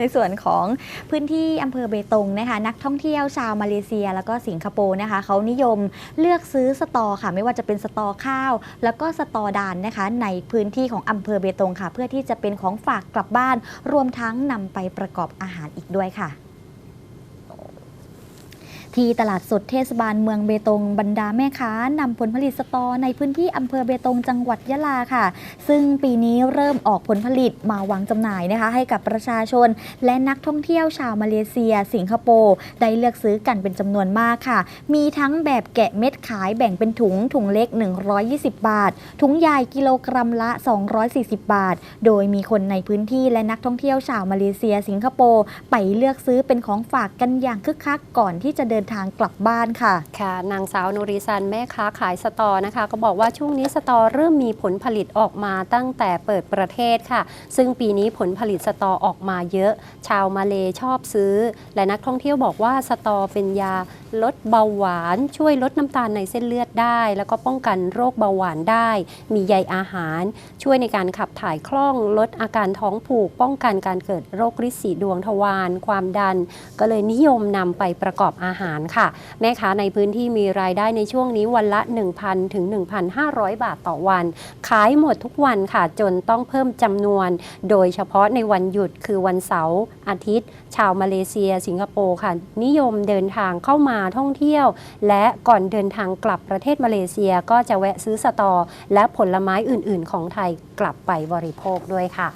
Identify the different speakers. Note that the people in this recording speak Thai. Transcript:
Speaker 1: ในส่วนของพื้นที่อำเภอเบตงนะคะ นักท่องเที่ยวชาวมาเลเซีย แล้วก็สิงคโปร์นะคะเขานิยมเลือกซื้อสตอค่ะ ไม่ว่าจะเป็นสตอข้าว แล้วก็สตอดานนะคะ ในพื้นที่ของอำเภอเบตงค่ะ เพื่อที่จะเป็นของฝากกลับบ้าน รวมทั้งนำไปประกอบอาหารอีกด้วยค่ะ ที่ตลาดสดเทศบาลเมืองเบตงบรรดาแม่ค้านำผลผลิตสตอในพื้นที่อำเภอเบตงจังหวัดยะลาค่ะ ซึ่งปีนี้เริ่มออกผลผลิตมาวางจำหน่ายนะคะ ให้กับประชาชน และนักท่องเที่ยวชาวมาเลเซีย สิงคโปร์ได้เลือกซื้อกันเป็นจำนวนมากค่ะ มีทั้งแบบแกะเม็ดขายแบ่งเป็นถุงถุงเล็ก 120 บาท ถุงใหญ่กิโลกรัมละ 240 บาท โดยมีคนในพื้นที่และนักท่องเที่ยวชาวมาเลเซีย สิงคโปร์ไปเลือกซื้อเป็นของฝากกันอย่างคึกคักก่อนที่จะเดินทางกลับบ้านค่ะ
Speaker 2: ค่ะ นางสาวนุริซันแม่ค้าขายสตอนะคะ ก็บอกว่าช่วงนี้สตอเริ่มมีผลผลิตออกมาตั้งแต่เปิดประเทศค่ะ ซึ่งปีนี้ผลผลิตสตอออกมาเยอะ ชาวมาเลชอบซื้อ และนักท่องเที่ยวบอกว่าสตอเป็นยาลดเบาหวาน ช่วยลดน้ำตาลในเส้นเลือดได้ แล้วก็ป้องกันโรคเบาหวานได้ มีใยอาหาร ช่วยในการขับถ่ายคล่อง ลดอาการท้องผูก ป้องกันการเกิดโรคริดสีดวงทวาร ความดัน ก็เลยนิยมนำไปประกอบอาหารารค่ะแม่ค้าในพื้นที่มีรายได้ในช่วงนี้วันละ 1,000 ถึง 1,500 บาทต่อวัน ขายหมดทุกวันค่ะ จนต้องเพิ่มจำนวน โดยเฉพาะในวันหยุดคือวันเสาร์อาทิตย์ ชาวมาเลเซีย สิงคโปร์ค่ะ นิยมเดินทางเข้ามาท่องเที่ยว และก่อนเดินทางกลับประเทศมาเลเซียก็จะแวะซื้อสตอ และผลไม้อื่น ๆ ของไทยกลับไปบริโภคด้วยค่ะ